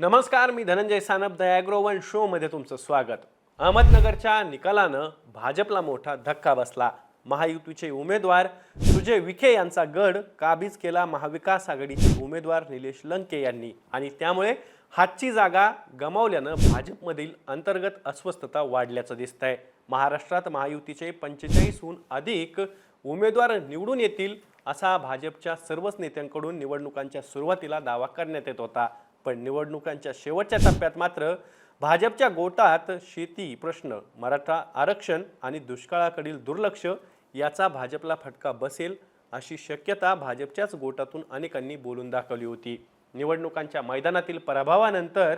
नमस्कार मी Dhananjay Sanap the agro one शोमध्ये तुमचं स्वागत. अहमदनगरच्या निकालानं भाजपला मोठा धक्का बसला. महायुतीचे उमेदवार सुजय विखे यांचा गड काबीज केला महाविकास आघाडीचे उमेदवार निलेश लंके यांनी. आणि त्यामुळे हातची जागा गमावल्यानं भाजपमधील अंतर्गत अस्वस्थता वाढल्याचं दिसतंय. महाराष्ट्रात महायुतीचे पंचेचाळीसहून अधिक उमेदवार निवडून येतील असा भाजपच्या सर्वच नेत्यांकडून निवडणुकांच्या सुरुवातीला दावा करण्यात येत होता. पण निवडणुकांच्या शेवटच्या टप्प्यात मात्र भाजपच्या गोटात शेती प्रश्न मराठा आरक्षण आणि दुष्काळाकडील दुर्लक्ष याचा भाजपला फटका बसेल अशी शक्यता भाजपच्याच गोटातून अनेकांनी बोलून दाखवली होती. निवडणुकांच्या मैदानातील पराभवानंतर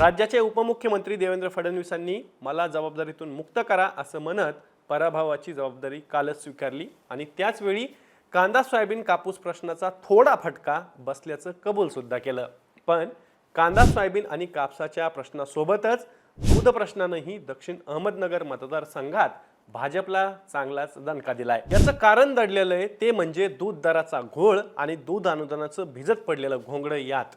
राज्याचे उपमुख्यमंत्री देवेंद्र फडणवीसांनी मला जबाबदारीतून मुक्त करा असं म्हणत पराभवाची जबाबदारी कालच स्वीकारली आणि त्याचवेळी कांदा सोयाबीन कापूस प्रश्नाचा थोडा फटका बसल्याचं कबूलसुद्धा केलं. पण कांदा सोयाबीन आणि कापसाच्या प्रश्नासोबतच दूध प्रश्नानंही दक्षिण अहमदनगर मतदारसंघात भाजपला चांगलाच दणका दिलाय. याचं कारण दडलेलं आहे ते म्हणजे दूध दराचा घोळ आणि दूध अनुदानाचं भिजत पडलेलं घोंगडं यात.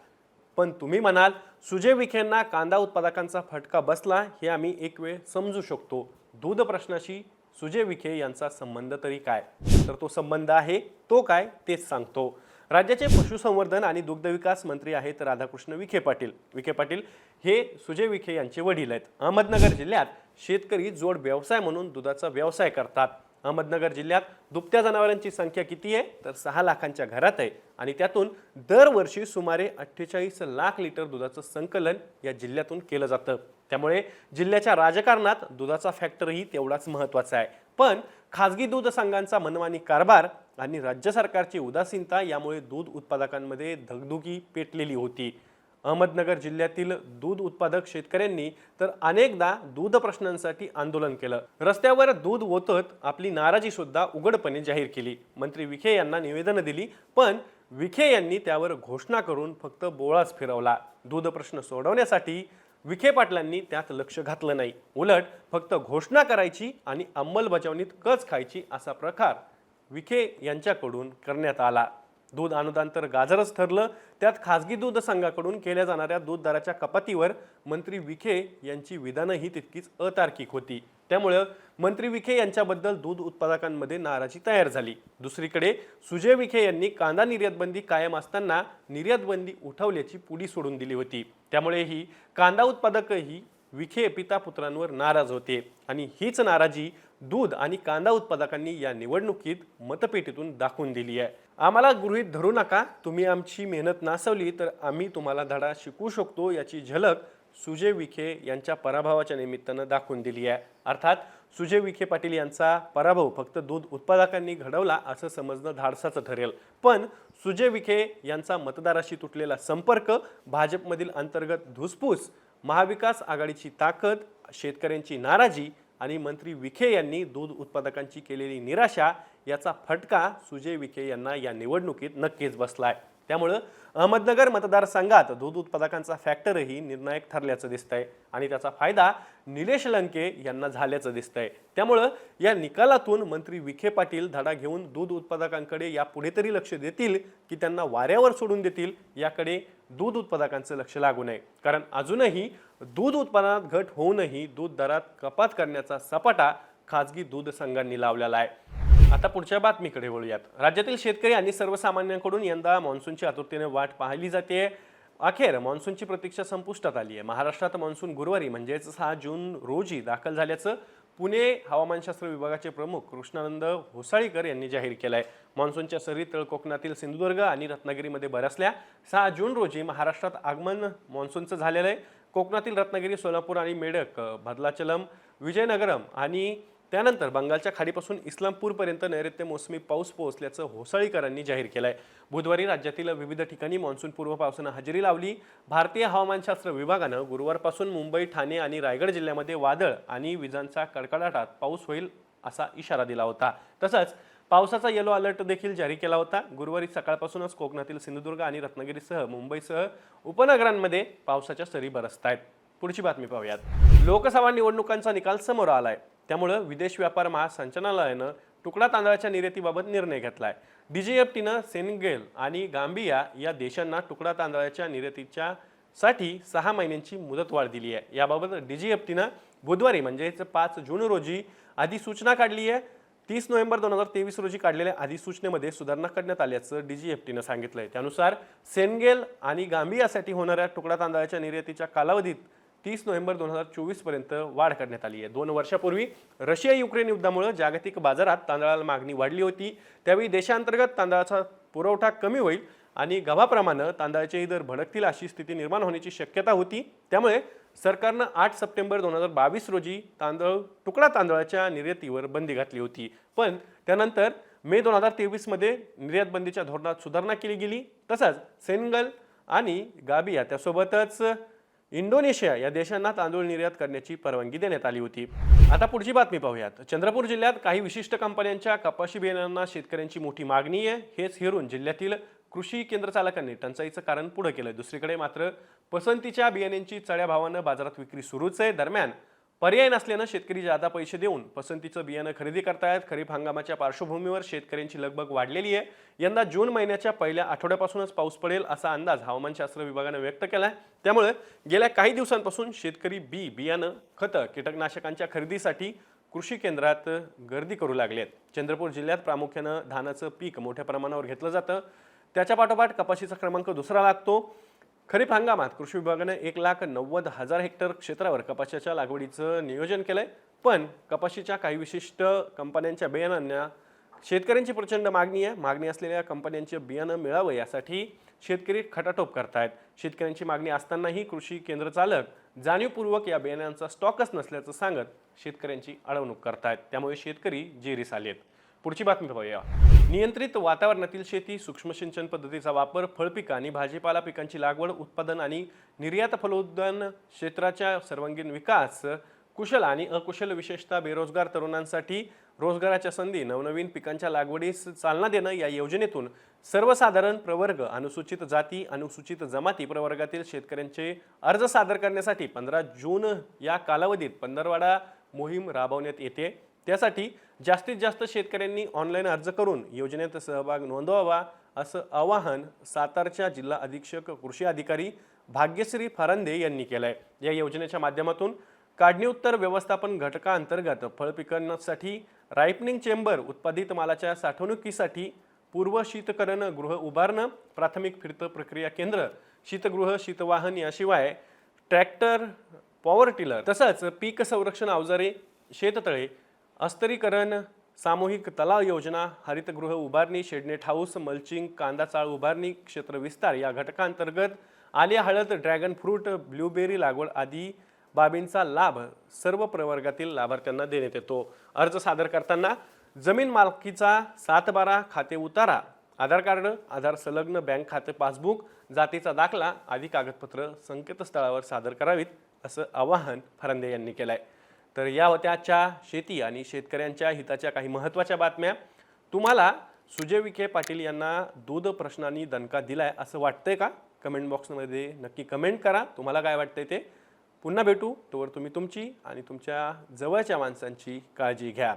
पण तुम्ही म्हणाल सुजय विखेंना कांदा उत्पादकांचा फटका बसला हे आम्ही एक वेळ समजू शकतो. दूध प्रश्नाशी सुजय विखे यांचा संबंध तरी काय? तर तो संबंध आहे तो काय तेच सांगतो. राज्याचे पशुसंवर्धन आणि दुग्धविकास मंत्री आहेत राधाकृष्ण विखे पाटील. विखे पाटील हे सुजय विखे यांचे वडील आहेत. अहमदनगर जिल्ह्यात शेतकरी जोड व्यवसाय म्हणून दुधाचा व्यवसाय करतात. अहमदनगर जिल्ह्यात दुभत्या जनावरांची संख्या किती आहे? तर सहा लाखांच्या घरात आहे आणि त्यातून दरवर्षी सुमारे अठ्ठेचाळीस लाख लिटर दुधाचं संकलन या जिल्ह्यातून केलं जातं. त्यामुळे जिल्ह्याच्या राजकारणात दुधाचा फॅक्टरही तेवढाच महत्त्वाचा आहे. पण खाजगी दूध संघांचा मनमानी कारभार आणि राज्य सरकारची उदासीनता यामुळे दूध उत्पादकांमध्ये धगधुगी पेटलेली होती. अहमदनगर जिल्ह्यातील दूध उत्पादक शेतकऱ्यांनी तर अनेकदा दूध प्रश्नांसाठी आंदोलन केलं. रस्त्यावर दूध ओतत आपली नाराजी सुद्धा उघडपणे जाहीर केली. मंत्री विखे यांना निवेदनं दिली पण विखे यांनी त्यावर घोषणा करून फक्त बोळाच फिरवला. दूध प्रश्न सोडवण्यासाठी विखे पाटलांनी त्यात लक्ष घातलं नाही. उलट फक्त घोषणा करायची आणि अंमलबजावणीत कच खायची असा प्रकार विखे यांच्याकडून करण्यात आला. दूध अनुदान तर गाजरच ठरलं. त्यात खासगी दूध संघाकडून केल्या जाणाऱ्या दूध दराच्या कपातीवर मंत्री विखे यांची विधानंही तितकीच अतार्किक होती. त्यामुळं मंत्री विखे यांच्याबद्दल दूध उत्पादकांमध्ये नाराजी तयार झाली. दुसरीकडे सुजय विखे यांनी कांदा निर्यातबंदी कायम असताना निर्यातबंदी उठवल्याची पुडी सोडून दिली होती. त्यामुळे ही कांदा उत्पादकही विखे पिता पुत्रांवर नाराज होते आणि हीच नाराजी दूध आणि कांदा उत्पादकांनी या निवडणुकीत मतपेटीतून दाखवून दिली आहे. आम्हाला गृहीत धरू नका तुम्ही आमची मेहनत नासवली तर आम्ही तुम्हाला धडा शिकवू शकतो याची झलक सुजय विखे यांच्या पराभवाच्या निमित्तानं दाखवून दिली आहे. अर्थात सुजय विखे पाटील यांचा पराभव फक्त दूध उत्पादकांनी घडवला असं समजणं धाडसाचं ठरेल. पण सुजय विखे यांचा मतदाराशी तुटलेला संपर्क भाजपमधील अंतर्गत धुसफूस महाविकास आघाडीची ताकद शेतकऱ्यांची नाराजी आणि मंत्री विखे यांनी दूध उत्पादकांची केलेली निराशा याचा फटका सुजय विखे यांना या निवडणुकीत नक्कीच बसलाय. त्यामुळं अहमदनगर मतदारसंघात दूध उत्पादकांचा फॅक्टरही निर्णायक ठरल्याचं दिसतंय आणि त्याचा फायदा निलेश लंके यांना झाल्याचं दिसतंय. त्यामुळं या निकालातून मंत्री विखे पाटील धडा घेऊन दूध उत्पादकांकडे यापुढे तरी लक्ष देतील की त्यांना वाऱ्यावर सोडून देतील याकडे दूध उत्पादकांचं लक्ष लागू नये. कारण अजूनही दूध उत्पादनात घट होऊनही दूध दरात कपात करण्याचा सपाटा खाजगी दूध संघांनी लावलेला आहे. आता पुढच्या बातमीकडे वळूयात. राज्यातील शेतकरी आणि सर्वसामान्यांकडून यंदा मान्सूनची आतुरतेने वाट पाहिली जाते. अखेर मान्सूनची प्रतीक्षा संपुष्टात आली आहे. महाराष्ट्रात मान्सून गुरुवारी म्हणजेच सहा जून रोजी दाखल झाल्याचं पुणे हवामानशास्त्र विभागाचे प्रमुख कृष्णानंद होसाळीकर यांनी जाहीर केलं आहे मान्सूनच्या सरी तळ कोकणातील सिंधुदुर्ग आणि रत्नागिरीमध्ये बरसल्या सहा जून रोजी महाराष्ट्रात आगमन मान्सूनचं झालेलं आहे. कोकणातील रत्नागिरी सोलापूर आणि मेडक भदलाचलम विजयनगरम आणि त्यानंतर बंगालच्या खाडीपासून इस्लामपूरपर्यंत नैऋत्य मोसमी पाऊस पोहोचल्याचं होसाळीकरांनी जाहीर केलं आहे बुधवारी राज्यातील विविध ठिकाणी मान्सूनपूर्व पावसानं हजेरी लावली. भारतीय हवामानशास्त्र विभागानं गुरुवारपासून मुंबई ठाणे आणि रायगड जिल्ह्यामध्ये वादळ आणि विजांचा कडकडाटात पाऊस होईल असा इशारा दिला होता. तसंच पावसाचा येलो अलर्ट देखील जारी केला होता. गुरुवारी सकाळपासूनच कोकणातील सिंधुदुर्ग आणि रत्नागिरीसह मुंबईसह उपनगरांमध्ये पावसाच्या सरी बरसत आहेत पुढची बातमी पाहूयात. लोकसभा निवडणुकांचा निकाल समोर आलाय. त्यामुळं विदेश व्यापार महासंचालनालयानं तुकडा तांदळाच्या निर्यातीबाबत निर्णय घेतला आहे डीजीएफटीनं सेनगेल आणि गांबिया या देशांना तुकडा तांदळाच्या निर्यातीच्या साठी सहा महिन्यांची मुदतवाढ दिली आहे. याबाबत डीजीएफटीनं बुधवारी म्हणजेच पाच जून रोजी अधिसूचना काढली आहे. तीस नोव्हेंबर दोन हजार तेवीस रोजी काढलेल्या अधिसूचनेमध्ये सुधारणा करण्यात आल्याचं डीजीएफटीनं आहे त्यानुसार सेनगेल आणि गांबियासाठी होणाऱ्या तुकडा तांदळाच्या निर्यातीच्या कालावधीत तीस नोव्हेंबर दोन हजार चोवीसपर्यंत वाढ करण्यात आली आहे. दोन वर्षापूर्वी रशिया युक्रेन युद्धामुळे जागतिक बाजारात तांदळाला मागणी वाढली होती. त्यावेळी देशांतर्गत तांदळाचा पुरवठा कमी होईल आणि गव्हाप्रमाणे तांदळाचेही दर भडकतील अशी स्थिती निर्माण होण्याची शक्यता होती. त्यामुळे सरकारनं आठ सप्टेंबर दोन हजार बावीस रोजी तांदळ तुकडा तांदळाच्या निर्यातीवर बंदी घातली होती. पण त्यानंतर मे दोन हजार तेवीसमध्ये निर्यात बंदीच्या धोरणात सुधारणा केली गेली. तसंच सेनगल आणि गाबिया त्यासोबतच इंडोनेशिया या देशांना तांदूळ निर्यात करण्याची परवानगी देण्यात आली होती. आता पुढची बातमी पाहूयात. चंद्रपूर जिल्ह्यात काही विशिष्ट कंपन्यांच्या कपाशी बियाण्यांना शेतकऱ्यांची मोठी मागणी आहे. हेच हेरून जिल्ह्यातील कृषी केंद्र चालकांनी टंचाईचं कारण पुढे केलं दुसरीकडे मात्र पसंतीच्या बियाण्यांची चढ्या भावानं बाजारात विक्री सुरूच आहे. दरम्यान पर्याय नसल्यानं शेतकरी जादा पैसे देऊन पसंतीचं बियाणं खरेदी करतायत. खरीप हंगामाच्या पार्श्वभूमीवर शेतकऱ्यांची लगबग वाढलेली आहे. यंदा जून महिन्याच्या पहिल्या आठवड्यापासूनच पाऊस पडेल असा अंदाज हवामानशास्त्र विभागानं व्यक्त केला आहे त्यामुळे गेल्या काही दिवसांपासून शेतकरी बी बियाणं खतं कीटकनाशकांच्या खरेदीसाठी कृषी केंद्रात गर्दी करू लागले आहेत. चंद्रपूर जिल्ह्यात प्रामुख्यानं धानाचं पीक मोठ्या प्रमाणावर घेतलं जातं. त्याच्या पाठोपाठ कपाशीचा क्रमांक दुसरा लागतो. खरीप हंगामात कृषी विभागानं एक लाख नव्वद हजार हेक्टर क्षेत्रावर कपाशीच्या लागवडीचं नियोजन केलंय. पण कपाशीच्या काही विशिष्ट कंपन्यांच्या बियाणांना शेतकऱ्यांची प्रचंड मागणी आहे. मागणी असलेल्या कंपन्यांचे बियाणं मिळावं यासाठी शेतकरी खटाटोप करतायत. शेतकऱ्यांची मागणी असतानाही कृषी केंद्र चालक जाणीवपूर्वक या बियाण्यांचा स्टॉकच नसल्याचं सांगत शेतकऱ्यांची अडवणूक करतायत. त्यामुळे शेतकरी जेरीस आलेत. पुढची बातमी पाहूया. नियंत्रित वातावरणातील शेती सूक्ष्म सिंचन पद्धतीचा वापर फळपिकं आणि भाजीपाला पिकांची लागवड उत्पादन आणि निर्यात फलोद्यान क्षेत्राच्या सर्वांगीण विकास कुशल आणि अकुशल विशेषतः बेरोजगार तरुणांसाठी रोजगाराच्या संधी नवनवीन पिकांच्या लागवडीस चालना देणं या योजनेतून सर्वसाधारण प्रवर्ग अनुसूचित जाती अनुसूचित जमाती प्रवर्गातील शेतकऱ्यांचे अर्ज सादर करण्यासाठी पंधरा जून या कालावधीत पंधरवाडा मोहीम राबवण्यात येते. त्यासाठी जास्तीत जास्त शेतकऱ्यांनी ऑनलाईन अर्ज करून योजनेत सहभाग नोंदवावा असं आवाहन सातारच्या जिल्हा अधीक्षक कृषी अधिकारी भाग्यश्री फारांदे यांनी केलं आहे या योजनेच्या माध्यमातून काढणी उत्तर व्यवस्थापन घटकाअंतर्गत फळ पिकांसाठी रायपनिंग चेंबर उत्पादित मालाच्या साठवणुकीसाठी पूर्व शीतकरण गृह उभारणं प्राथमिक फिरतं प्रक्रिया केंद्र शीतगृह शीतवाहन याशिवाय ट्रॅक्टर पॉवर टिलर तसंच पीक संरक्षण अवजारे शेततळे अस्तरीकरण सामूहिक तलाव योजना हरितगृह उभारणी शेडनेट हाऊस मल्चिंग कांदा चाळ उभारणी क्षेत्र विस्तार या घटकांतर्गत आलिया हळद ड्रॅगन फ्रूट ब्लूबेरी लागवड आदी बाबींचा लाभ सर्व प्रवर्गातील लाभार्थ्यांना देण्यात येतो. अर्ज सादर करताना जमीन मालकीचा सात बारा खाते उतारा आधार कार्ड आधार संलग्न बँक खाते पासबुक जातीचा दाखला आदी कागदपत्र संकेतस्थळावर सादर करावीत असं आवाहन फरांदे यांनी केलं आहे तर या होत्या आजच्या शेती आणि शेतकऱ्यांच्या हिताच्या काही महत्त्वाच्या बातम्या. तुम्हाला सुजय विखे पाटील यांना दूध प्रश्नांनी दणका दिलाय असं वाटतंय का? कमेंट बॉक्समध्ये नक्की कमेंट करा. तुम्हाला काय वाटतंय ते? पुन्हा भेटू. तोवर तुम्ही तुमची आणि तुमच्या जवळच्या माणसांची काळजी घ्या.